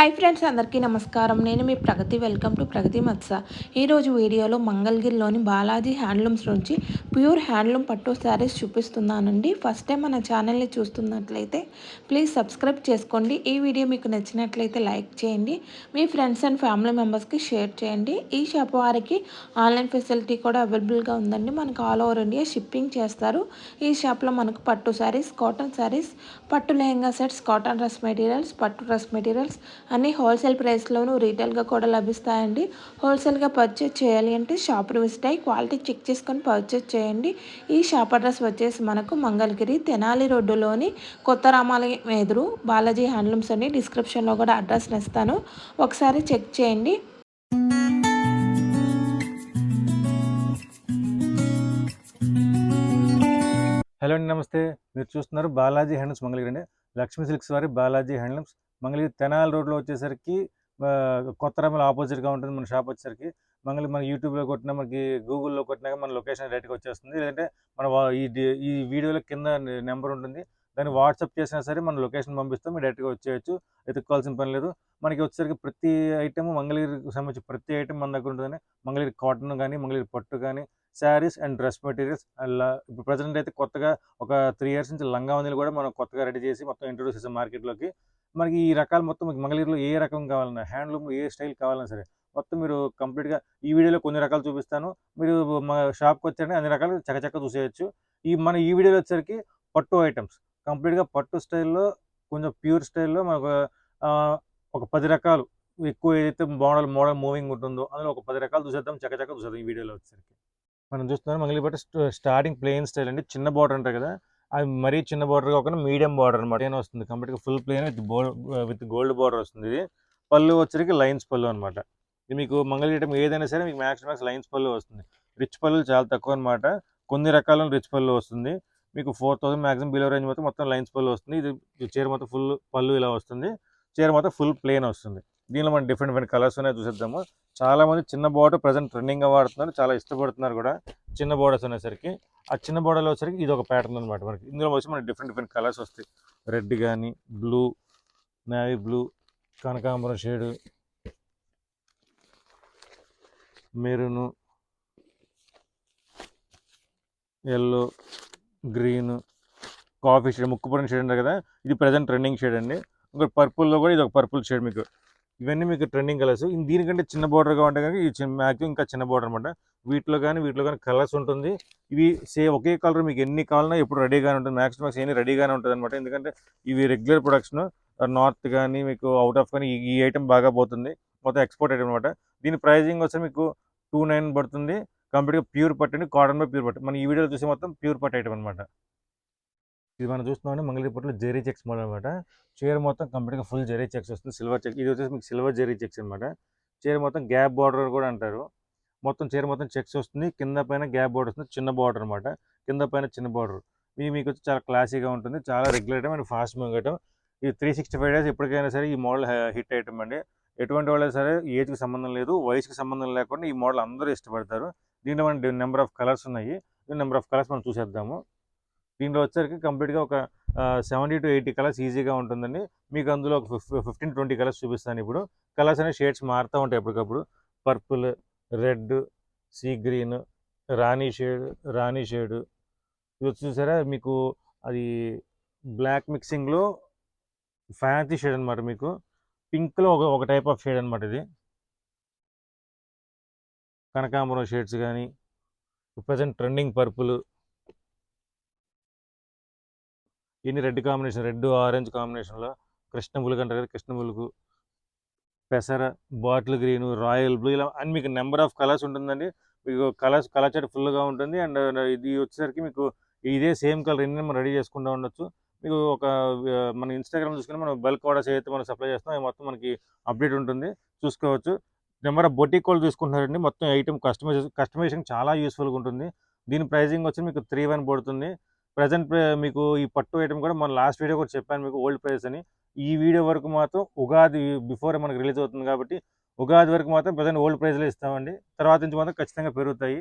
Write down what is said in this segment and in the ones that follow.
Hi friends అందరికీ నమస్కారం. నేను మీ ప్రగతి. వెల్కమ్ టు ప్రగతి మత్స. ఈరోజు వీడియోలో మంగళగిరిలోని బాలాజీ హ్యాండ్లూమ్స్ నుంచి ప్యూర్ హ్యాండ్లూమ్ పట్టు శారీస్ చూపిస్తున్నానండి. ఫస్ట్ టైం మన ఛానల్ని చూస్తున్నట్లయితే ప్లీజ్ సబ్స్క్రైబ్ చేసుకోండి. ఈ వీడియో మీకు నచ్చినట్లయితే లైక్ చేయండి. మీ ఫ్రెండ్స్ అండ్ ఫ్యామిలీ మెంబర్స్కి షేర్ చేయండి. ఈ షాప్ వారికి ఆన్లైన్ ఫెసిలిటీ కూడా అవైలబుల్గా ఉందండి. మనకు ఆల్ ఓవర్ ఇండియా షిప్పింగ్ చేస్తారు. ఈ షాప్లో మనకు పట్టు శారీస్ కాటన్ శారీస్ పట్టు lehenga sets cotton dress materials పట్టు డ్రెస్ మెటీరియల్స్ అన్నీ హోల్సేల్ ప్రైస్లోనూ రీటైల్గా కూడా లభిస్తాయండి. హోల్సేల్గా పర్చేజ్ చేయాలి అంటే షాప్ను విజిట్ అయ్యి క్వాలిటీ చెక్ చేసుకొని పర్చేజ్ చేయండి. ఈ షాప్ అడ్రస్ వచ్చేసి మనకు మంగళగిరి తెనాలి రోడ్డులోని కొత్త రామాలయం ఎదురు బాలాజీ హ్యాండ్లూమ్స్ అని డిస్క్రిప్షన్లో కూడా అడ్రస్ ఇస్తాను. ఒకసారి చెక్ చేయండి. హలో అండి నమస్తే. మీరు చూస్తున్నారు బాలాజీ హ్యాండ్లూమ్స్ మంగళగిరి అండి. లక్ష్మీ సిల్క్స్ వారి బాలాజీ హ్యాండ్లూమ్స్. మంగళగిరి తెనాలి రోడ్లో వచ్చేసరికి కొత్త రమ్మల ఆపోజిట్గా ఉంటుంది మన షాప్ వచ్చేసరికి. మంగళగిరి మన యూట్యూబ్లో కొట్టినా మనకి గూగుల్లో కొట్టినా మన లొకేషన్ డైరెక్ట్గా వచ్చేస్తుంది. లేదంటే మన ఈ ఈ వీడియోలో కింద నెంబర్ ఉంటుంది. దాన్ని వాట్సాప్ చేసినా సరే మన లొకేషన్ పంపిస్తాం. మీరు డైరెక్ట్గా వచ్చేయచ్చు. వెతుక్కోవాల్సిన పని లేదు. మనకి వచ్చేసరికి ప్రతి ఐటమ్ మంగళగిరికి సంబంధించి ప్రతి ఐటమ్ మన దగ్గర ఉంటుందని. మంగళగిరి కాటన్ కానీ మంగళగిరి పట్టు కానీ శారీస్ అండ్ డ్రెస్ మెటీరియల్స్ అలా ఇప్పుడు ప్రజెంట్ అయితే కొత్తగా ఒక త్రీ ఇయర్స్ నుంచి లంగా వందలు కూడా మనం కొత్తగా రెడీ చేసి మొత్తం ఇంట్రొడ్యూస్ చేసాం మార్కెట్లోకి. మనకి ఈ రకాలు మొత్తం మీకు మంగళగిరిలో ఏ రకం కావాలన్నా హ్యాండ్లూమ్ ఏ స్టైల్ కావాలన్నా సరే మొత్తం మీరు కంప్లీట్గా ఈ వీడియోలో కొన్ని రకాలు చూపిస్తాను. మీరు మా షాప్కి వచ్చారంటే అన్ని రకాలు చక్కచక్క చూసేయచ్చు. ఈ మన ఈ వీడియోలో వచ్చేసరికి పట్టు ఐటమ్స్. కంప్లీట్గా పట్టు స్టైల్లో కొంచెం ప్యూర్ స్టైల్లో మనకు ఒక పది రకాలు. ఎక్కువ ఏదైతే మోడల్ మోడల్ మూవింగ్ ఉంటుందో అందులో ఒక పది రకాలు చూసేద్దాం చక్కచక్క చూసేద్దాం ఈ వీడియోలో వచ్చేసరికి. మనం చూస్తున్నాం మంగళగిరి పట్టు స్టార్టింగ్ ప్లెయిన్ స్టైల్ అండి. చిన్న బార్డర్ అంటారు కదా అది మరీ చిన్న బార్డర్ కాకుండా మీడియం బార్డర్ అనమాట ఏం వస్తుంది. కంప్లీట్గా full plain with border with gold border వస్తుంది ఇది. పళ్ళు వచ్చరికి లైన్స్ పళ్ళు అనమాట ఇది మీకు మంగళగిరి ఏదైనా సరే మీకు మ్యాక్స్ మ్యాక్స్ లైన్స్ పళ్ళు వస్తుంది. రిచ్ పళ్ళు చాలా తక్కువ అనమాట కొన్ని రకాల రిచ్ పళ్ళు వస్తుంది. మీకు four thousand maximum below range మొత్తం మొత్తం లైన్స్ పళ్ళు వస్తుంది. ఇది చీర మొత్తం ఫుల్ పళ్ళు ఇలా వస్తుంది. చీర మొత్తం ఫుల్ ప్లెయిన్ వస్తుంది. దీనిలో మనం డిఫరెంట్ డిఫరెంట్ కలర్స్ ఉన్నాయి చూసేద్దాము. చాలామంది చిన్న బార్డర్ ప్రజెంట్ ట్రెండింగ్గా వాడుతున్నారు. చాలా ఇష్టపడుతున్నారు కూడా చిన్న బోర్డర్స్ అనేసరికి. ఆ చిన్న బోర్డర్లో వచ్చరికి ఇది ఒక ప్యాటర్న్ అనమాట మనకి. ఇందులో వచ్చి మనకి డిఫరెంట్ డిఫరెంట్ కలర్స్ వస్తాయి. రెడ్ కానీ బ్లూ నేవీ బ్లూ కనకాంబరం shade maroon yellow green coffee shade ముక్కుపడిన shade ఉంటుంది కదా. ఇది ప్రజెంట్ ట్రెండింగ్ షేడ్ అండి. ఇంకోటి పర్పుల్లో కూడా ఇది ఒక పర్పుల్ షేడ్ మీకు. ఇవన్నీ మీకు ట్రెండింగ్ కలర్స్ దీనికంటే చిన్న బార్డర్గా ఉంటే కనుక ఈ చిన్న మ్యాక్సిమం ఇంకా చిన్న బార్డర్ అనమాట వీటిలో కానీ వీటిలో కానీ కలర్స్ ఉంటుంది. ఇవి సే ఒకే కలర్ మీకు ఎన్ని కావాలన్నా ఎప్పుడు రెడీగానే ఉంటుంది. మ్యాక్స్ మ్యాక్స్ ఎన్ని రెడీగానే ఉంటుంది అనమాట ఎందుకంటే ఇవి రెగ్యులర్ ప్రొడక్షన్ నార్త్ కానీ మీకు అవుట్ ఆఫ్ కానీ ఈ- ఐటమ్ బాగా పోతుంది. మొత్తం ఎక్స్పోర్ట్ ఐటమ్ అనమాట దీని ప్రైజింగ్ వచ్చి మీకు టూ నైన్ పడుతుంది. కంప్లీట్గా ప్యూర్ పట్టండి కాటన్ బై ప్యూర్ పట్టు మన ఈ వీడియోలో చూసి మొత్తం ప్యూర్ పట్టు ఐటమ్ అనమాట ఇది మనం చూస్తున్నాం మంగళగిరి పట్టులో జెరీ చెక్స్ మోడల్ అనమాట చీర మొత్తం కంప్లీట్గా ఫుల్ జెరీ చెక్స్ వస్తుంది. సిల్వర్ చెక్ ఇది వచ్చేసి మీకు సిల్వర్ జెరీ చెక్స్ అనమాట చీర మొత్తం గ్యాప్ బార్డర్ కూడా అంటారు. మొత్తం చీర మొత్తం చెక్స్ వస్తుంది. కింద పైన గ్యాప్ బార్డర్ వస్తుంది. చిన్న బార్డర్ అనమాట కింద పైన చిన్న బార్డర్. ఇది మీకు వచ్చి చాలా క్లాసీగా ఉంటుంది. చాలా regular and fast moving item ఇది త్రీ సిక్స్టీ ఫైవ్ డేస్ ఎప్పటికైనా సరే ఈ మోడల్ హిట్ ఐటమ్ అండి. ఎటువంటి వాళ్ళైనా సరే ఏజ్కి సంబంధం లేదు వయసుకి సంబంధం లేకుండా ఈ మోడల్ అందరూ ఇష్టపడతారు. దీంట్లో మన నెంబర్ ఆఫ్ కలర్స్ ఉన్నాయి. నెంబర్ ఆఫ్ కలర్స్ మనం చూసేద్దాము. దీంట్లో వచ్చరికి కంప్లీట్గా ఒక సెవెంటీ టు ఎయిటీ కలర్స్ ఈజీగా ఉంటుందండి. మీకు అందులో ఒక ఫిఫ్టీన్ ట్వంటీ కలర్స్ చూపిస్తాను ఇప్పుడు. కలర్స్ అనే షేడ్స్ మారుతూ ఉంటాయి ఎప్పటికప్పుడు. పర్పుల్ రెడ్ సీ గ్రీన్ రాణి షేడ్ రాణి షేడ్. ఇది వచ్చి చూసారా? మీకు అది బ్లాక్ మిక్సింగ్లో ఫ్యాన్సీ షేడ్ అనమాట మీకు. పింక్లో ఒక ఒక టైప్ ఆఫ్ షేడ్ అనమాట ఇది. కనకాంబరం షేడ్స్ కానీ ప్రజెంట్ ట్రెండింగ్ పర్పుల్. ఇన్ని రెడ్ కాంబినేషన్ రెడ్ ఆరెంజ్ కాంబినేషన్లో కృష్ణ బులుగు అంటారు కదా కృష్ణ బులుగు పెసర బాటిల్ గ్రీన్ రాయల్ బ్లూ ఇలా అండ్ మీకు నెంబర్ ఆఫ్ కలర్స్ ఉంటుందండి. మీకు కలర్స్ కలర్ చాట్ ఫుల్గా ఉంటుంది అండ్ ఇది వచ్చేసరికి మీకు ఇదే సేమ్ కలర్ ఎన్ని మనం రెడీ చేసుకుంటూ ఉండొచ్చు. మీకు ఒక మన ఇన్స్టాగ్రామ్ చూసుకుని మనం బల్క్ ఆర్డర్స్ ఏదైతే మనం సప్లై చేస్తాం అవి మొత్తం మనకి అప్డేట్ ఉంటుంది. చూసుకోవచ్చు. నెంబర్ ఆఫ్ బొటిక్ వాళ్ళు చూసుకుంటున్నారండి. మొత్తం ఐటమ్ కస్టమైజ్ కస్టమైజేషన్ చాలా యూస్ఫుల్గా ఉంటుంది. దీని ప్రైజింగ్ వచ్చి మీకు త్రీ వన్ పడుతుంది. ప్రజెంట్ మీకు ఈ పట్టు ఐటమ్ కూడా మన లాస్ట్ వీడియో కూడా చెప్పాను మీకు ఓల్డ్ ప్రైస్ అని. ఈ వీడియో వరకు మాత్రం ఉగాది బిఫోర్ మనకి రిలీజ్ అవుతుంది కాబట్టి ఉగాది వరకు మాత్రం ప్రజెంట్ ఓల్డ్ ప్రైస్లో ఇస్తామండి. తర్వాత నుంచి మాత్రం ఖచ్చితంగా పెరుగుతాయి.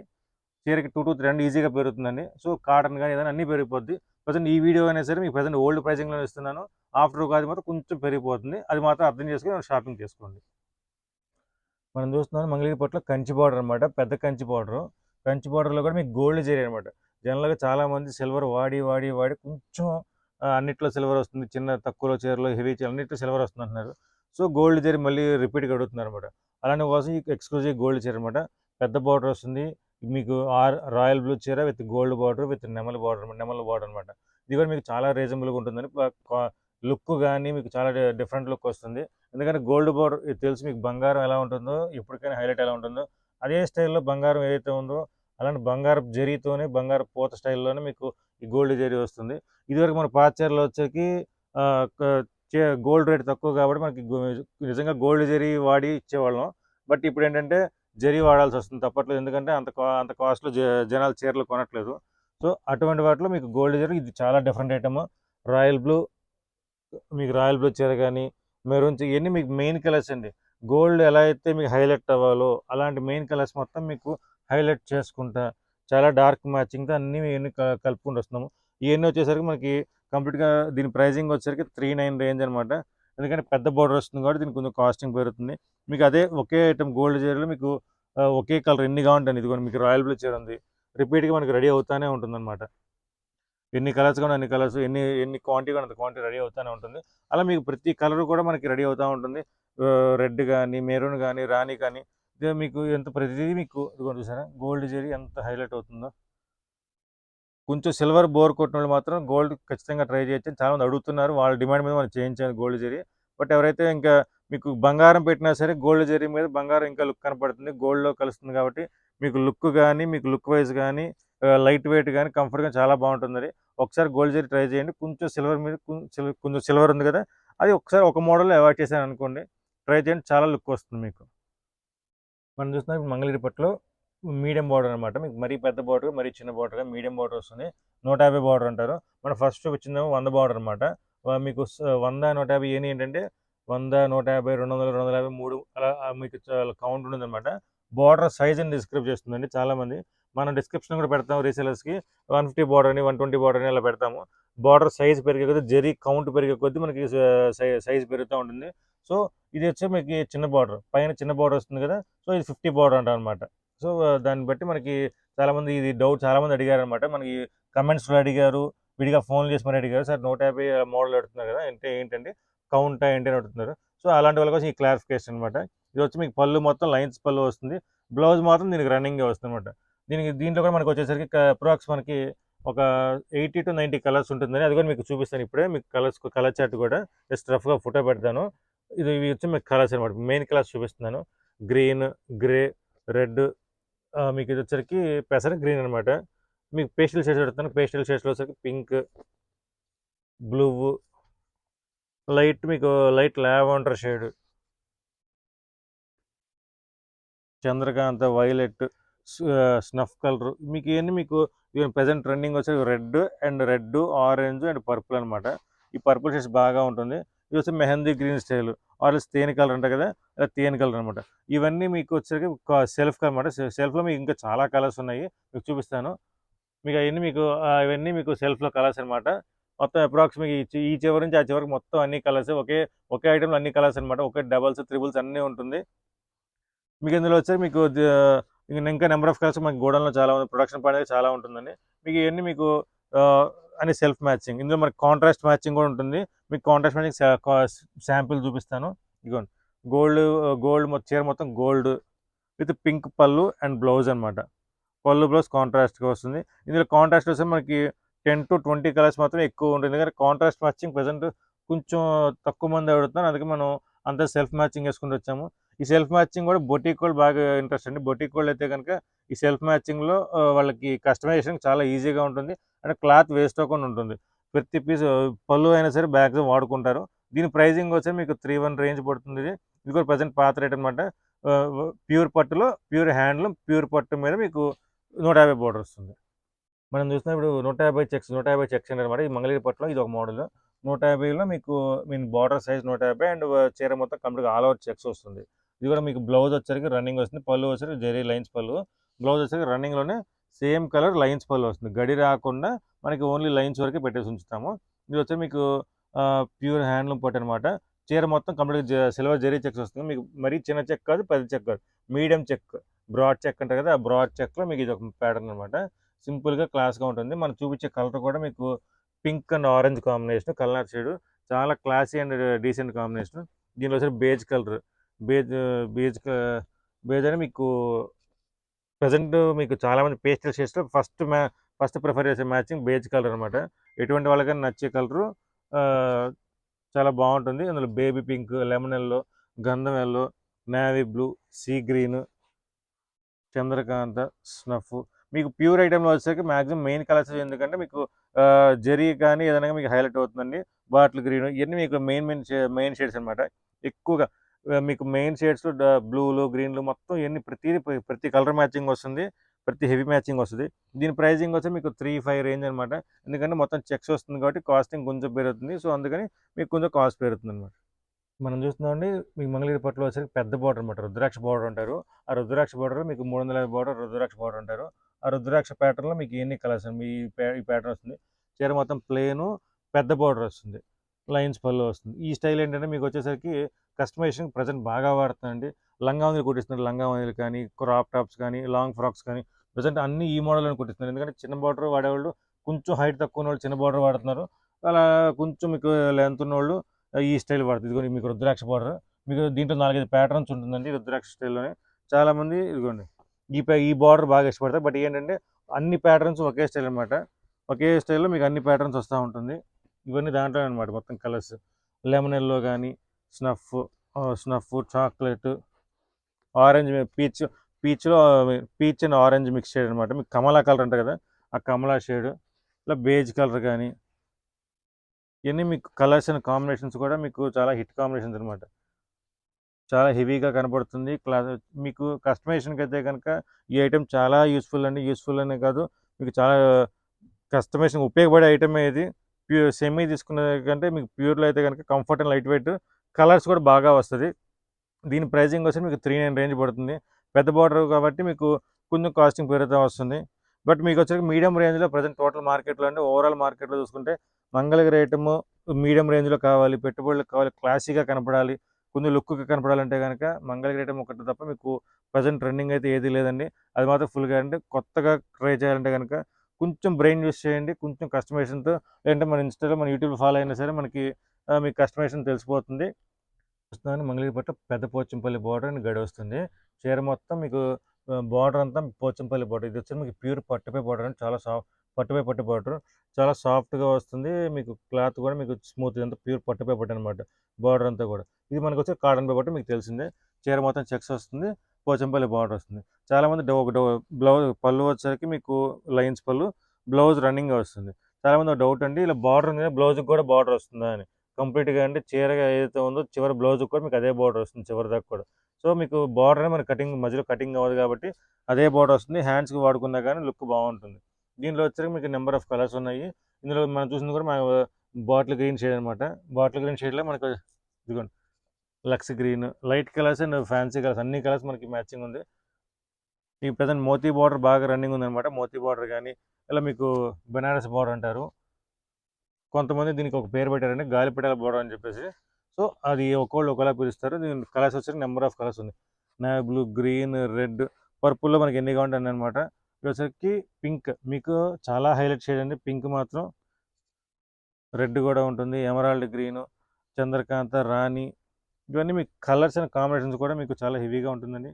చీరకి టూ టూ త్రీ రెండు ఈజీగా పెరుగుతుందండి. సో కాటన్ కానీ ఏదైనా అన్నీ పెరిగిపోద్ది. ప్రజెంట్ ఈ వీడియో అయినా సరే మీకు ప్రజెంట్ ఓల్డ్ ప్రైజింగ్లో ఇస్తున్నాను. ఆఫ్టర్ ఉగాది మాత్రం కొంచెం పెరిగిపోతుంది. అది మాత్రం అర్థం చేసుకుని షాపింగ్ చేసుకోండి. మనం చూస్తున్నాం మంగళగిరి పట్ల కంచి బార్డర్ అనమాట పెద్ద కంచి బార్డర్. కంచి బార్డర్లో కూడా మీకు గోల్డ్ జరీ అనమాట జనరల్గా చాలామంది సిల్వర్ వాడి వాడి వాడి కొంచెం అన్నిట్లో సిల్వర్ వస్తుంది. చిన్న తక్కువలో చీరలో హెవీ చీర అన్నిట్లో సిల్వర్ వస్తుంది అంటున్నారు సో గోల్డ్ చీర మళ్ళీ రిపీట్గా అడుగుతున్నారు అనమాట అలానే కోసం ఈ ఎక్స్క్లూజివ్ గోల్డ్ చీర అనమాట పెద్ద బార్డర్ వస్తుంది. మీకు ఆర్ రాయల్ బ్లూ చీర విత్ గోల్డ్ బార్డర్ విత్ నెమల బార్డర్ నెమల బార్డర్ అనమాట ఇది కూడా మీకు చాలా రీజనబుల్గా ఉంటుందని లుక్ కానీ మీకు చాలా డిఫరెంట్ లుక్ వస్తుంది. ఎందుకంటే గోల్డ్ బార్డర్ ఇది తెలుసు మీకు బంగారం ఎలా ఉంటుందో ఎప్పటికైనా హైలైట్ ఎలా ఉంటుందో అదే స్టైల్లో బంగారం ఏదైతే ఉందో అలాంటి బంగారం జరీతోనే బంగారు పూత స్టైల్లోనే మీకు ఈ గోల్డ్ జరీ వస్తుంది. ఇదివరకు మన పాత చీరలు వచ్చేకి చే- గోల్డ్ రేట్ తక్కువ కాబట్టి మనకి నిజంగా గోల్డ్ జరీ వాడి ఇచ్చేవాళ్ళం. బట్ ఇప్పుడు ఏంటంటే జరీ వాడాల్సి వస్తుంది తప్పట్లేదు. ఎందుకంటే అంత కా- అంత కాస్ట్లో జనాలు చీరలు కొనట్లేదు. సో అటువంటి వాటిలో మీకు గోల్డ్ జరీ ఇది చాలా డిఫరెంట్ ఐటమ్. రాయల్ బ్లూ మీకు రాయల్ బ్లూ చీర కానీ మెరూన్ ఇవన్నీ మీకు మెయిన్ కలర్స్ అండి. గోల్డ్ ఎలా అయితే మీకు హైలైట్ అవ్వాలో అలాంటి మెయిన్ కలర్స్ మొత్తం మీకు హైలైట్ చేసుకుంటా చాలా డార్క్ మ్యాచింగ్తో అన్నీ ఇవన్నీ క- కలుపుకుంటూ వస్తున్నాము. ఇవన్నీ వచ్చేసరికి మనకి కంప్లీట్గా దీని ప్రైజింగ్ వచ్చేసరికి త్రీ నైన్ రేంజ్ అనమాట ఎందుకంటే పెద్ద బోర్డర్ వస్తుంది కాబట్టి దీనికి కొంచెం కాస్టింగ్ పెరుగుతుంది. మీకు అదే ఒకే ఐటమ్ గోల్డ్ చీరలో మీకు ఒకే కలర్ ఎన్ని కావాలంటే ఇది కూడా మీకు రాయల్ బ్లూ చీర ఉంది. రిపీట్గా మనకి రెడీ అవుతానే ఉంటుంది అనమాట ఎన్ని కలర్స్ కూడా అన్ని కలర్స్ ఎన్ని ఎన్ని క్వాంటిటీ కూడా అంత క్వాంటిటీ రెడీ అవుతూనే ఉంటుంది. అలా మీకు ప్రతి కలర్ కూడా మనకి రెడీ అవుతూ ఉంటుంది. రెడ్ కానీ మెరూన్ కానీ రాణి కానీ ఇది మీకు ఎంత ప్రతిదీ మీకు ఇదిగోండి చూసారా? గోల్డ్ జరీ ఎంత హైలైట్ అవుతుందో. కొంచెం సిల్వర్ బోర్ కొట్టిన వాళ్ళు మాత్రం గోల్డ్ ఖచ్చితంగా ట్రై చేయొచ్చు చాలామంది అడుగుతున్నారు. వాళ్ళ డిమాండ్ మీద మనం చేయించాను గోల్డ్ జరీ. బట్ ఎవరైతే ఇంకా మీకు బంగారం పెట్టినా సరే గోల్డ్ జరీ మీద బంగారం ఇంకా లుక్ కనపడుతుంది. గోల్డ్లో కలుస్తుంది కాబట్టి మీకు లుక్ కానీ మీకు లుక్ వైజ్ కానీ లైట్ వెయిట్ కానీ కంఫర్ట్గా చాలా బాగుంటుంది. ఒకసారి గోల్డ్ జరీ ట్రై చేయండి. కొంచెం సిల్వర్ మీద కొంచెం సిల్వర్ ఉంది కదా అది ఒకసారి ఒక మోడల్ అవాయిడ్ చేశాను అనుకోండి ట్రై చేయండి చాలా లుక్ వస్తుంది మీకు. మనం చూస్తున్నాం ఇప్పుడు మంగళగిరి మీడియం బార్డర్ అనమాట మీకు మరీ పెద్ద బార్డర్ మరీ చిన్న బార్డర్ మీడియం బార్డర్ వస్తుంది. నూట యాభై బార్డర్ అంటారు. మనం ఫస్ట్ వచ్చిందేమో వంద బార్డర్ అనమాట మీకు వంద నూట యాభై ఏని ఏంటంటే వంద నూట యాభై రెండు వందల రెండు వందల యాభై మూడు అలా మీకు చాలా కౌంట్ ఉంటుంది అనమాట బార్డర్ సైజ్ అని డిస్క్రైబ్ చేస్తుందండి చాలామంది. మనం డిస్క్రిప్షన్ కూడా పెడతాం రీసేలర్స్కి వన్ ఫిఫ్టీ బార్డర్ అని వన్ ట్వంటీ బార్డర్ అని అలా పెడతాము. బార్డర్ సైజ్ పెరిగే కొద్దీ జరీ కౌంట్ పెరిగే కొద్దీ మనకి సైజ్ పెరుగుతూ ఉంటుంది. సో ఇది వచ్చి మీకు చిన్న బార్డర్ పైన చిన్న బార్డర్ వస్తుంది కదా సో ఇది ఫిఫ్టీ బార్డర్ అంటాం అనమాట సో దాన్ని బట్టి మనకి చాలామంది ఇది డౌట్ చాలామంది అడిగారు అనమాట మనకి కమెంట్స్లో అడిగారు విడిగా ఫోన్ చేసి మరి అడిగారు. సార్ నూట యాభై మోడల్ అడుగుతున్నారు కదా అంటే ఏంటంటే కౌంటా ఏంటి అని అడుగుతున్నారు. సో అలాంటి వాళ్ళ కోసం ఈ క్లారిఫికేషన్ అనమాట ఇది వచ్చి మీకు పళ్ళు మొత్తం లైన్స్ పళ్ళు వస్తుంది. బ్లౌజ్ మాత్రం దీనికి రన్నింగ్ వస్తుంది అనమాట దీనికి దీంట్లో కూడా మనకి వచ్చేసరికి అప్రాక్స్ మనకి ఒక ఎయిటీ టు నైంటీ కలర్స్ ఉంటుందని. అది కూడా మీకు చూపిస్తాను ఇప్పుడే. మీకు కలర్స్ కలర్ చార్ట్ కూడా జస్ట్ రఫ్గా ఫోటో పెడతాను. ఇది ఇవి వచ్చి మీకు కలర్స్ అనమాట మెయిన్ కలర్స్ చూపిస్తున్నాను. గ్రీన్ గ్రే రెడ్ మీకు ఇది వచ్చరికి పెసర గ్రీన్ అనమాట మీకు పేస్టల్ షేడ్స్ పెడతాను. పేస్టల్ షేడ్స్లో వచ్చరికి పింక్ బ్లూ లైట్ మీకు లైట్ లావెండర్ షేడ్. చంద్రకాంత వైలెట్ స్నఫ్ కలర్. మీకు ఇవన్నీ మీకు ప్రజెంట్ ట్రెండింగ్ వచ్చి red and red orange and purple అనమాట ఈ పర్పుల్ షేడ్స్ బాగా ఉంటుంది. ఇది వచ్చి మెహందీ గ్రీన్ స్టైల్. ఆరెంజ్ తేనె కలర్ అంటారు కదా అలా తేనె కలర్ అనమాట ఇవన్నీ మీకు వచ్చేసరికి సెల్ఫ్ కలర్ అనమాట సెల్ఫ్లో మీకు ఇంకా చాలా కలర్స్ ఉన్నాయి. మీకు చూపిస్తాను. మీకు అవన్నీ మీకు ఇవన్నీ మీకు సెల్ఫ్లో కలర్స్ అనమాట మొత్తం అప్రాక్సిమేట్ ఈ చివరి నుంచి ఆ చివరికి మొత్తం అన్ని కలర్స్ ఒకే ఒకే ఐటెంలో అన్ని కలర్స్ అనమాట ఒకే డబల్స్ త్రిబుల్స్ అన్నీ ఉంటుంది. మీకు ఇందులో వచ్చి మీకు ఇంకా నెంబర్ ఆఫ్ కలర్స్ మనకి గోడౌన్లో చాలా ఉంది. ప్రొడక్షన్ పాయింట్ చాలా ఉంటుందండి. మీకు ఇవన్నీ మీకు అన్ని సెల్ఫ్ మ్యాచింగ్. ఇందులో మనకి కాంట్రాస్ట్ మ్యాచింగ్ కూడా ఉంటుంది. మీకు కాంట్రాస్ట్ మ్యాచింగ్ శాంపిల్ చూపిస్తాను. ఇదిగోండి గోల్డ్ గోల్డ్ చీర మొత్తం గోల్డ్ విత్ పింక్ పళ్ళు అండ్ బ్లౌజ్ అనమాట పళ్ళు బ్లౌజ్ కాంట్రాస్ట్గా వస్తుంది. ఇందులో కాంట్రాస్ట్ వస్తే మనకి టెన్ టు ట్వంటీ కలర్స్ మాత్రం ఎక్కువ ఉంటుంది. ఎందుకంటే కాంట్రాస్ట్ మ్యాచింగ్ ప్రజెంట్ కొంచెం తక్కువ మంది అడుగుతున్నారు. అందుకే మనం అంతా సెల్ఫ్ మ్యాచింగ్ వేసుకుంటూ వచ్చాము. ఈ సెల్ఫ్ మ్యాచింగ్ కూడా బొటిక్ వాళ్ళు బాగా ఇంట్రెస్ట్ అండి. బొటిక్ వాళ్ళు అయితే కనుక ఈ సెల్ఫ్ మ్యాచింగ్లో వాళ్ళకి కస్టమైజేషన్ చాలా ఈజీగా ఉంటుంది. అండ్ క్లాత్ వేస్ట్ అవ్వకుండా ఉంటుంది. ప్రతి పీస్ పళ్ళు అయినా సరే బ్యాగ్స్ వాడుకుంటారు. దీని ప్రైజింగ్ వచ్చి మీకు త్రీ వన్ రేంజ్ పడుతుంది. ఇది కూడా ప్రజెంట్ పాత రేట్ అనమాట ప్యూర్ పట్టులో ప్యూర్ హ్యాండ్లూమ్ ప్యూర్ పట్టు మీద మీకు నూట యాభై బోర్డర్ వస్తుంది. మనం చూస్తున్నాం ఇప్పుడు నూట యాభై చెక్స్ నూట యాభై చెక్స్ అనమాట ఈ మంగళగిరి పట్టులో ఇది ఒక మోడల్ నూట యాభైలో మీకు మీన్ బార్డర్ సైజ్ నూట యాభై అండ్ చీర మొత్తం కంప్లీట్గా ఆల్ ఓవర్ చెక్స్ వస్తుంది. ఇది కూడా మీకు బ్లౌజ్ వచ్చరికి రన్నింగ్ వస్తుంది పళ్ళు వచ్చరికి జెరీ లైన్స్ పళ్ళు. బ్లౌజ్ వచ్చరికి రన్నింగ్లోనే సేమ్ కలర్ లైన్స్ పళ్ళు వస్తుంది. గడి రాకుండా మనకి ఓన్లీ లైన్స్ వరకే పెట్టేసి ఉంచుతాము. ఇది వచ్చి మీకు ప్యూర్ హ్యాండ్లూమ్ పట్టు అనమాట చీర మొత్తం కంప్లీట్ సిల్వర్ జరీ చెక్స్ వస్తుంది. మీకు మరీ చిన్న చెక్ కాదు పెద్ద చెక్ కాదు. మీడియం చెక్ బ్రాడ్ చెక్ అంటారు కదా ఆ బ్రాడ్ చెక్లో మీకు ఇది ఒక ప్యాటర్న్ అనమాట సింపుల్గా క్లాస్గా ఉంటుంది. మనం చూపించే కలర్ కూడా మీకు pink and orange combination colour shade. చాలా క్లాసీ అండ్ డీసెంట్ కాంబినేషన్. దీనిలో వచ్చి beige colour. Beige beige beige అని మీకు ప్రజెంట్ మీకు చాలామంది పేస్టల్ షేడ్స్లో ఫస్ట్ మ్యా ఫస్ట్ ప్రిఫర్ చేసే మ్యాచింగ్ బేజ్ కలర్ అనమాట ఎటువంటి వాళ్ళకైనా నచ్చే కలరు చాలా బాగుంటుంది. అందులో బేబీ పింక్ లెమన్ ఎల్లో గంధం yellow navy blue sea green Chandrakanta snuff. మీకు ప్యూర్ ఐటెంలో వచ్చేసరికి మ్యాక్సిమం మెయిన్ కలర్స్ ఎందుకంటే మీకు జరీ కానీ ఏదైనా మీకు హైలైట్ అవుతుందండి. బాటిల్ గ్రీన్ ఇవన్నీ మీకు మెయిన్ మెయిన్ మెయిన్ షేడ్స్ అనమాట ఎక్కువగా మీకు మెయిన్ షేడ్స్ బ్లూలు గ్రీన్లు మొత్తం ఇవన్నీ ప్రతిదీ ప్రతి కలర్ మ్యాచింగ్ వస్తుంది ప్రతి హెవీ మ్యాచింగ్ వస్తుంది. దీని ప్రైజింగ్ వచ్చి మీకు త్రీ ఫైవ్ రేంజ్ అనమాట. ఎందుకంటే మొత్తం చెక్స్ వస్తుంది కాబట్టి కాస్టింగ్ కొంచెం పెరుగుతుంది. సో అందుకని మీకు కొంచెం కాస్ట్ పెరుగుతుంది అనమాట మనం చూస్తున్నామండి మీకు మంగళగిరి పట్టులో వచ్చేసరికి పెద్ద బార్డర్ అనమాట. రుద్రాక్ష బార్డర్ అంటారు. ఆ రుద్రాక్ష బార్డర్ మీకు మూడు వందల యాభై బార్డర్ రుద్రాక్ష బార్డర్ అంటారు. ఆ రుద్రాక్ష ప్యాటర్న్లో మీకు ఎన్ని కలర్స్ మీ ఈ ప్యాటర్న్ వస్తుంది. చీర మొత్తం ప్లేను పెద్ద బార్డర్ వస్తుంది. లైన్స్ పళ్ళు వస్తుంది. ఈ స్టైల్ ఏంటంటే మీకు వచ్చేసరికి కస్టమైజేషన్ ప్రజెంట్ బాగా వాడుతుందండి. వందలు కుట్టిస్తున్నారు. లంగా వందలు కానీ క్రాప్ టాప్స్ కానీ లాంగ్ ఫ్రాక్స్ కానీ ప్రజెంట్ అన్ని ఈ మోడల్ని కుట్టిస్తున్నారు. ఎందుకంటే చిన్న బార్డర్ వాడేవాళ్ళు కొంచెం హైట్ తక్కువ ఉన్న వాళ్ళు చిన్న బార్డర్ వాడుతున్నారు. అలా కొంచెం మీకు లెంత్ ఉన్నవాళ్ళు ఈ స్టైల్ వాడుతుంది ఇదిగోండి మీకు రుద్రాక్ష బార్డర్. మీకు దీంట్లో నాలుగైదు ప్యాటర్న్స్ ఉంటుందండి రుద్రాక్ష స్టైల్లోనే. చాలామంది ఇదిగోండి ఈ ఈ బార్డర్ బాగా ఇష్టపడతారు. బట్ ఏంటంటే అన్ని ప్యాటర్న్స్ ఒకే స్టైల్ అనమాట ఒకే స్టైల్లో మీకు అన్ని ప్యాటర్న్స్ వస్తూ ఉంటుంది. ఇవన్నీ దాంట్లో అనమాట మొత్తం కలర్స్. లెమన్ ఎల్లో కానీ snuff snuff chocolate orange peach పీచ్లో peach and orange mix shade అనమాట మీకు కమలా కలర్ అంటారు కదా ఆ కమలా షేడ్ ఇలా బేజ్ కలర్ కానీ ఇవన్నీ మీకు కలర్స్ అండ్ కాంబినేషన్స్ కూడా మీకు చాలా హిట్ కాంబినేషన్స్ అనమాట చాలా హెవీగా కనపడుతుంది. క్లాస్ మీకు కస్టమైజేషన్కి అయితే కనుక ఈ ఐటెం చాలా యూస్ఫుల్ అండి. యూస్ఫుల్ అనే కాదు మీకు చాలా కస్టమైజేషన్ ఉపయోగపడే ఐటమ్ ఇది. ప్యూర్ సెమీ తీసుకునే కంటే మీకు ప్యూర్లో అయితే కనుక comfort and light weight colours కూడా బాగా వస్తుంది. దీని ప్రైజింగ్ వచ్చి మీకు త్రీ నైన్ రేంజ్ పడుతుంది. పెద్ద బార్డర్ కాబట్టి మీకు కొంచెం కాస్టింగ్ పెరుగుతూ వస్తుంది. బట్ మీకు వచ్చరికి మీడియం రేంజ్లో ప్రజెంట్ టోటల్ మార్కెట్లో అంటే ఓవరాల్ మార్కెట్లో చూసుకుంటే మంగళగిరి ఐటమ్ మీడియం రేంజ్లో కావాలి పెట్టుబడులకు కావాలి క్లాసీగా కనపడాలి కొంచెం లుక్గా కనపడాలంటే కనుక మంగళగిరి ఐటమ్ ఒకటి తప్ప మీకు ప్రజెంట్ ట్రెండింగ్ అయితే ఏది లేదండి. అది మాత్రం ఫుల్గా అంటే కొత్తగా ట్రై చేయాలంటే కనుక కొంచెం బ్రెయిన్ యూస్ చేయండి. కొంచెం కస్టమైజేషన్తో లేదంటే మన ఇన్స్టాలో మన యూట్యూబ్ ఫాలో అయినా సరే మనకి మీకు కస్టమేషన్ తెలిసిపోతుంది. చూస్తున్నాను మంగళగిరిపట్ట పెద్ద పోచంపల్లి బార్డర్ అని గడి వస్తుంది చీర మొత్తం మీకు బార్డర్ అంతా పోచంపల్లి బార్డర్. ఇది వచ్చి మీకు ప్యూర్ పట్టుపై బార్డర్ అని చాలా సాఫ్ట్ పట్టుపై పట్టు బార్డర్. చాలా సాఫ్ట్గా వస్తుంది. మీకు క్లాత్ కూడా మీకు స్మూత్ అంతా ప్యూర్ పట్టుపై పట్టు అనమాట బార్డర్ అంతా కూడా. ఇది మనకు వచ్చి కాటన్ పై పట్టు మీకు తెలిసిందే. చీర మొత్తం చెక్స్ వస్తుంది. పోచంపల్లి బార్డర్ వస్తుంది. చాలామంది డో డో బ్లౌజ్ పళ్ళు వచ్చేసరికి మీకు లైన్స్ పళ్ళు బ్లౌజ్ రన్నింగ్ వస్తుంది. చాలామంది డౌట్ అండి. ఇలా బార్డర్ ఉంది బ్లౌజ్కి కూడా బార్డర్ వస్తుందా అని. కంప్లీట్గా అంటే చీరగా ఏదైతే ఉందో చివరి బ్లౌజ్ కూడా మీకు అదే బార్డర్ వస్తుంది చివరి దాకా కూడా. సో మీకు బార్డర్ మన కటింగ్ మధ్యలో కటింగ్ అవ్వదు కాబట్టి అదే బార్డర్ వస్తుంది. హ్యాండ్స్కి వాడుకున్నా కానీ లుక్ బాగుంటుంది. దీనిలో వచ్చరికి మీకు నెంబర్ ఆఫ్ కలర్స్ ఉన్నాయి. ఇందులో మనం చూసింది కూడా మన బాటిల్ గ్రీన్ షేడ్ అనమాట బాటిల్ గ్రీన్ షేడ్లో మనకు ఇదిగోండి. Lux green light colours and fancy colours అన్ని కలర్స్ మనకి మ్యాచింగ్ ఉంది. ఈ ప్రజెంట్ మోతీ బార్డర్ బాగా రన్నింగ్ ఉందన్నమాట. మోతీ బార్డర్ కానీ ఇలా మీకు బెనారస్ బార్డర్ అంటారు. కొంతమంది దీనికి ఒక పేరు పెట్టారండి గాలిపటాల బార్డర్ అని చెప్పేసి. సో అది ఒక్కోళ్ళు ఒకలా పిలుస్తారు. దీని కలర్స్ వచ్చి నెంబర్ ఆఫ్ కలర్స్ ఉంది. నా బ్లూ గ్రీన్ రెడ్ పర్పుల్లో మనకి ఎన్ని కావాలి అనమాట ఇది వచ్చరికి పింక్. మీకు చాలా హైలైట్ షేడ్ అండి. పింక్ మాత్రం రెడ్ కూడా ఉంటుంది. ఎమరాల్డ్ గ్రీన్ చంద్రకాంత రాణి. ఇవన్నీ మీకు కలర్స్ అండ్ కాంబినేషన్స్ కూడా మీకు చాలా హెవీగా ఉంటుందండి.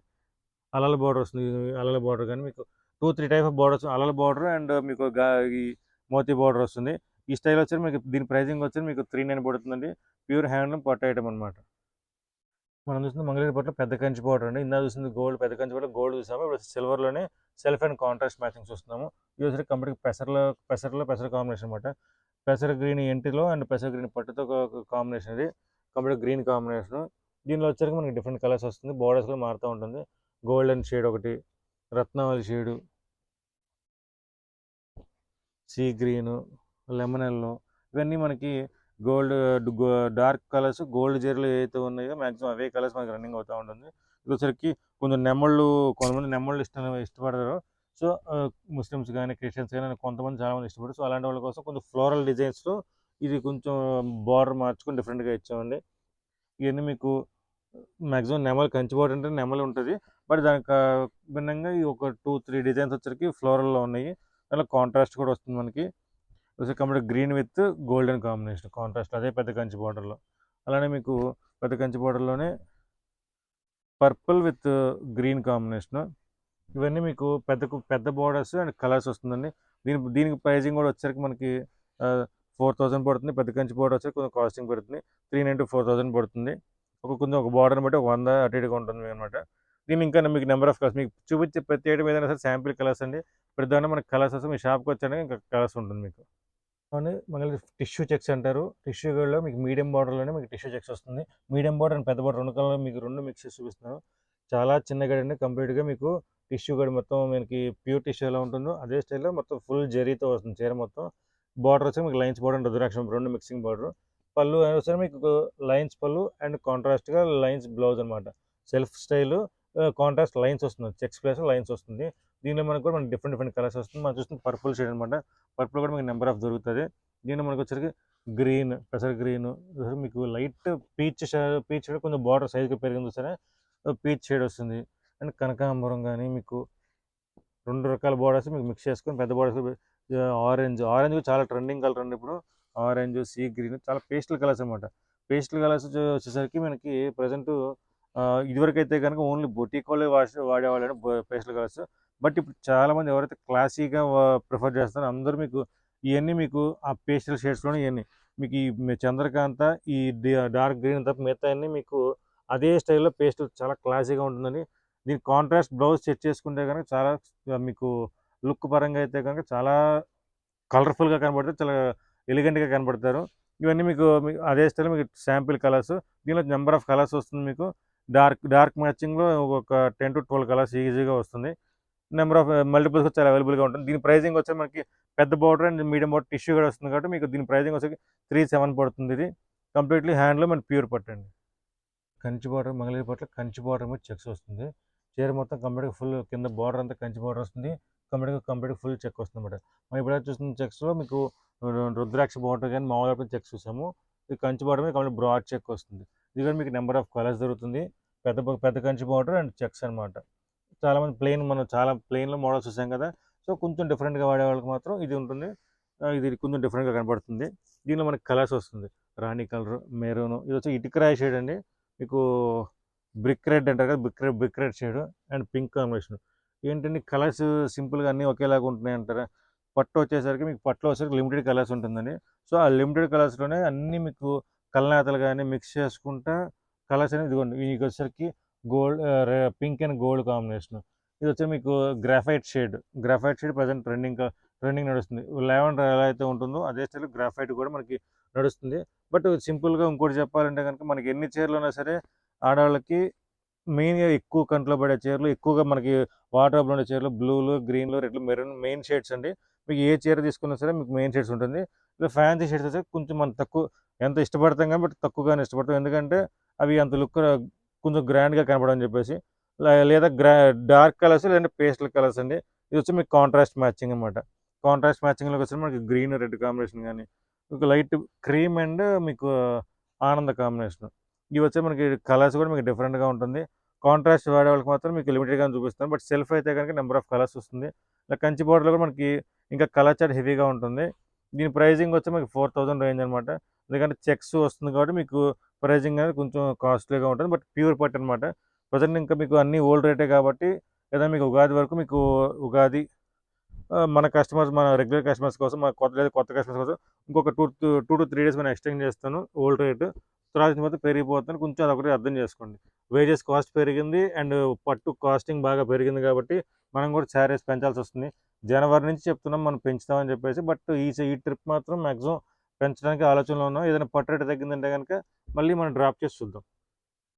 అలల బార్డర్ వస్తుంది. అలల బార్డర్ కానీ మీకు two three type of borders. అలల బార్డర్ అండ్ మీకు గా ఈ మోతీ బార్డర్ వస్తుంది. ఈ స్టైల్ వచ్చి మీకు దీని ప్రైజింగ్ వచ్చి మీకు త్రీ నైన్ పడుతుందండి. ప్యూర్ హ్యాండ్లూమ్ పట్టు ఐటమ్ అనమాట మనం చూస్తుంది మంగళగిరి పట్ల పెద్ద కంచి పౌడర్ అండి. ఇందా చూసింది గోల్డ్ పెద్ద కంచి పట్ల గోల్డ్ చూసాము. ఇప్పుడు సిల్వర్లోనే సెల్ఫ్ అండ్ కాంట్రాస్ట్ మ్యాచింగ్ చూస్తున్నాము. ఇది వచ్చి కంప్లీట్ పెసర్లో పెసర్లో పెసర్ కాంబినేషన్ అనమాట పెసర్ గ్రీన్ ఎంటిలో అండ్ పెసర్ గ్రీన్ పట్టుతో కాంబినేషన్ ఇది కంప్లీట్ గ్రీన్ కాంబినేషన్ దీనిలో వచ్చరికి మనకి డిఫరెంట్ కలర్స్ వస్తుంది. బోర్డర్స్ కూడా మారుతూ ఉంటుంది. గోల్డెన్ షేడ్ ఒకటి రత్నావళి shade sea green lemon yellow ఇవన్నీ మనకి గోల్డ్ డార్క్ కలర్స్ గోల్డ్ జెర్లు ఏవైతే ఉన్నాయో మ్యాక్సిమం అవే కలర్స్ మనకి రన్నింగ్ అవుతూ ఉంటుంది. ఇది కొంచెం నెమ్మళ్ళు కొంతమంది నెమ్మళ్ళు ఇష్టం ఇష్టపడతారు సో ముస్లిమ్స్ కానీ క్రిస్టియన్స్ కానీ కొంతమంది చాలామంది ఇష్టపడరు. సో అలాంటి వాళ్ళ కోసం కొంచెం ఫ్లోరల్ డిజైన్స్లో ఇది కొంచెం బార్డర్ మార్చుకొని డిఫరెంట్గా ఇచ్చామండి. ఇవన్నీ మీకు మ్యాక్సిమం నెమలి కంచి అంటే నెమలి ఉంటుంది. బట్ దానికి భిన్నంగా ఈ ఒక టూ త్రీ డిజైన్స్ వచ్చరికి ఫ్లోరల్లో ఉన్నాయి. దానిలో కాంట్రాస్ట్ కూడా వస్తుంది మనకి. Complete green with golden combination contrast అదే పెద్ద కంచి బార్డర్లో అలానే మీకు పెద్ద కంచి బార్డర్లోనే పర్పుల్ విత్ గ్రీన్ కాంబినేషన్ ఇవన్నీ మీకు పెద్ద పెద్ద బోర్డర్స్ అండ్ కలర్స్ వస్తుందండి. దీని దీనికి ప్రైజింగ్ కూడా వచ్చరికి మనకి ఫోర్ థౌసండ్ పడుతుంది. పెద్ద కంచి బార్డర్ వచ్చేసరికి కొంచెం కాస్టింగ్ పడుతుంది three nine to four thousand పడుతుంది. ఒక కొంచెం ఒక బార్డర్ బట్టి ఒక వంద అటు ఇటుగా ఉంటుంది అనమాట దీని ఇంకా మీకు నెంబర్ ఆఫ్ కలర్స్ మీకు చూపించే ప్రతి ఐటమ్ ఏదైనా సరే శాంపిల్ కలర్స్ అండి. ప్రతిదాన్ని మనకి కలర్స్ వస్తే మీ షాప్కి వచ్చాక ఇంకా కలర్స్ ఉంటుంది మీకు. మనకి టిష్యూ చెక్స్ అంటారు. టిష్యూ గోల్డ్లో మీకు మీడియం బార్డర్లోనే మీకు టిష్యూ చెక్స్ వస్తుంది. మీడియం బార్డర్ అండ్ పెద్ద బార్డర్ రెండు కలర్ మీకు రెండు మిక్స్ చేసి చూపిస్తున్నాను. చాలా చిన్న గడి అండి. కంప్లీట్గా మీకు టిష్యూ గడి మొత్తం మనకి ప్యూర్ టిష్యూ ఎలా ఉంటుందో అదే స్టైల్లో మొత్తం ఫుల్ జరీతో వస్తుంది చీర మొత్తం. బార్డర్ వచ్చి మీకు లైన్స్ బార్డర్ రుద్రాక్షం రెండు మిక్సింగ్ బార్డర్ పళ్ళు వచ్చి మీకు లైన్స్ పళ్ళు అండ్ కాంట్రాస్ట్గా లైన్స్ బ్లౌజ్ అనమాట సెల్ఫ్ స్టైల్ కాంట్రాస్ట్ లైన్స్ వస్తుంది. చెక్స్ ప్లేస్ లైన్స్ వస్తుంది. దీనిలో మనకు కూడా మనకి డిఫరెంట్ డిఫరెంట్ కలర్స్ వస్తుంది. మనం చూస్తుంది పర్పుల్ షేడ్ అనమాట పర్పుల్ కూడా మీకు నెంబర్ ఆఫ్ దొరుకుతుంది. దీనిలో మనకు వచ్చరికి గ్రీన్ పెసర్ గ్రీన్ మీకు లైట్ పీచ్ పీచ్ షేడ్ కొంచెం బార్డర్ సైజ్గా పెరిగింది సరే పీచ్ షేడ్ వస్తుంది. అండ్ కనకాంబరం కానీ మీకు రెండు రకాల బార్డర్స్ మీకు మిక్స్ చేసుకొని పెద్ద బోర్డర్స్ ఆరెంజ్ ఆరెంజ్ చాలా ట్రెండింగ్ కలర్ అండి ఇప్పుడు. ఆరెంజ్ సీ గ్రీన్ చాలా పేస్టల్ కలర్స్ అనమాట పేస్టల్ కలర్స్ వచ్చేసరికి మనకి ప్రజెంట్ ఇదివరకు అయితే కనుక ఓన్లీ బొటిక్ వాళ్ళే వాష్ వాడేవాళ్ళు పేస్టల్ కలర్స్ బట్ ఇప్పుడు చాలామంది ఎవరైతే క్లాసీగా ప్రిఫర్ చేస్తారో అందరూ మీకు ఇవన్నీ మీకు ఆ పేస్టల్ షేడ్స్లోనే ఇవన్నీ మీకు ఈ చంద్రకాంత ఈ డార్క్ గ్రీన్ తప్ప మిగతా అన్నీ మీకు అదే స్టైల్లో పేస్ట్ చాలా క్లాసీగా ఉంటుందని. దీని కాంట్రాస్ట్ బ్లౌజ్ సెట్ చేసుకుంటే కనుక చాలా మీకు లుక్ పరంగా అయితే కనుక చాలా కలర్ఫుల్గా కనబడతారు చాలా ఎలిగెంట్గా కనబడతారు. ఇవన్నీ మీకు మీకు అదే స్టైల్ మీకు శాంపిల్ కలర్స్ దీనిలో నెంబర్ ఆఫ్ కలర్స్ వస్తుంది మీకు. డార్క్ డార్క్ మ్యాచింగ్లో ఒక టెన్ టు ట్వెల్వ్ కలర్స్ ఈజీగా వస్తుంది. నెంబర్ ఆఫ్ మల్టిపుల్స్ వచ్చి అవైలబుల్గా ఉంటుంది. దీని ప్రైజింగ్ వచ్చి మనకి పెద్ద border and medium border tissue కూడా వస్తుంది కాబట్టి మీకు దీని ప్రైజింగ్ వచ్చి త్రీ సెవెన్ పడుతుంది ఇది. కంప్లీట్లీ హ్యాండ్లో మన ప్యూర్ పట్టండి కంచి బార్డర్ మంగళగిరి పట్ల కంచి బార్డర్ మీద చెక్స్ వస్తుంది. చీర మొత్తం కంప్లీట్గా ఫుల్ కింద బార్డర్ అంతా కంచి బార్డర్ వస్తుంది. కంప్లీట్గా కంప్లీట్గా ఫుల్ చెక్ వస్తుంది అనమాట మనం ఇప్పుడు చూస్తున్న చెక్స్లో మీకు రుద్రాక్ష బార్డర్ కానీ మామూలుగా చెక్స్ చూసాము. ఇది కంచి బార్డర్ మీద కంప్లీట్ బ్రాడ్ చెక్ వస్తుంది. ఇది కూడా మీకు నెంబర్ ఆఫ్ కలర్స్ దొరుకుతుంది. పెద్ద పెద్ద కంచి బార్డర్ అండ్ చెక్స్ అనమాట చాలామంది ప్లెయిన్ మనం చాలా ప్లెయిన్లో మోడల్స్ చూసాం కదా. సో కొంచెం డిఫరెంట్గా వాడే వాళ్ళకి మాత్రం ఇది ఉంటుంది. ఇది కొంచెం డిఫరెంట్గా కనబడుతుంది. దీనిలో మనకి కలర్స్ వస్తుంది. రాణి కలర్ మెరూన్ ఇది వచ్చి ఇటుకరాయి షేడ్ అండి. మీకు బ్రిక్ రెడ్ అంటారు కదా brick red brick red shade and pink combination ఏంటంటే కలర్స్ సింపుల్గా అన్నీ ఒకేలాగా ఉంటున్నాయి అంటారా? పట్టు వచ్చేసరికి మీకు పట్టులో వచ్చేసరికి లిమిటెడ్ కలర్స్ ఉంటుందండి. సో ఆ లిమిటెడ్ కలర్స్లోనే అన్నీ మీకు కలనాతలు కానీ మిక్స్ చేసుకుంటా కలర్స్ అనేది ఇదిగోండి. మీకు వచ్చేసరికి gold pink and gold combination. ఇది వచ్చి మీకు graphite shade. Graphite shade present trending trending నడుస్తుంది. లెవెండర్ ఎలా అయితే ఉంటుందో అదే స్టైల్ గ్రాఫైట్ కూడా మనకి నడుస్తుంది. బట్ సింపుల్గా ఇంకోటి చెప్పాలంటే కనుక మనకి ఎన్ని చీరలు ఉన్నా సరే ఆడవాళ్ళకి మెయిన్గా ఎక్కువ కంట్లో పడే చీరలు ఎక్కువగా మనకి వాటర్ ఉండే చీరలు బ్లూలు గ్రీన్లు రెడ్లు మెరూన్ మెయిన్ షేడ్స్ అండి. మీకు ఏ చీర తీసుకున్నా సరే మీకు మెయిన్ షేడ్స్ ఉంటుంది. ఇలా ఫ్యాన్సీ షేడ్స్ అయితే కొంచెం మనం తక్కువ ఎంత ఇష్టపడతాం కానీ బట్ తక్కువగానే ఇష్టపడతాం. ఎందుకంటే అవి అంత లుక్ కొంచెం గ్రాండ్గా కనపడని చెప్పేసి లేదా గ్రా డార్క్ కలర్స్ లేదంటే పేస్టల్ కలర్స్ అండి. ఇది వచ్చి మీకు కాంట్రాస్ట్ మ్యాచింగ్ అనమాట కాంట్రాస్ట్ మ్యాచింగ్లోకి వచ్చి మనకి గ్రీన్ రెడ్ కాంబినేషన్ కానీ ఒక లైట్ క్రీమ్ అండ్ మీకు ఆనంద కాంబినేషన్. ఇవి వచ్చి మనకి కలర్స్ కూడా మీకు డిఫరెంట్గా ఉంటుంది. కాంట్రాస్ట్ వాడే వాళ్ళకి మాత్రం మీకు లిమిటెడ్గా చూపిస్తాను. బట్ సెల్ఫ్ అయితే కనుక నెంబర్ ఆఫ్ కలర్స్ వస్తుంది. ఇలా కంచి బోర్డర్లో కూడా మనకి ఇంకా కలర్ చాట్ హెవీగా ఉంటుంది. దీని ప్రైజింగ్ వచ్చి మనకి ఫోర్ థౌసండ్ రేంజ్ అనమాట ఎందుకంటే చెక్స్ వస్తుంది కాబట్టి మీకు ప్రైజింగ్ అనేది కొంచెం కాస్ట్లీగా ఉంటుంది. బట్ ప్యూర్ పట్టు అనమాట ప్రజెంట్ ఇంకా మీకు అన్నీ ఓల్డ్ రేటే కాబట్టి లేదా మీకు ఉగాది వరకు మీకు ఉగాది మన కస్టమర్స్ మన రెగ్యులర్ కస్టమర్స్ కోసం మన కొత్త లేదా కొత్త కస్టమర్స్ కోసం ఇంకొక two two to three days మనం ఎక్స్టెండ్ చేస్తాను ఓల్డ్ రేట్. తర్వాత మొత్తం పెరిగిపోతాను. కొంచెం అదొకటి అర్థం చేసుకోండి. వేజెస్ కాస్ట్ పెరిగింది అండ్ పట్టు కాస్టింగ్ బాగా పెరిగింది కాబట్టి మనం కూడా శారీస్ పెంచాల్సి వస్తుంది. జనవరి నుంచి చెప్తున్నాం మనం పెంచుతామని చెప్పేసి. బట్ ఈ ఈ ట్రిప్ మాత్రం మ్యాక్సిమం పెంచడానికి ఆలోచనలో ఉన్నాం. ఏదైనా పట్టు రేటు తగ్గిందంటే కనుక మళ్ళీ మనం డ్రాప్ చేసి చూద్దాం.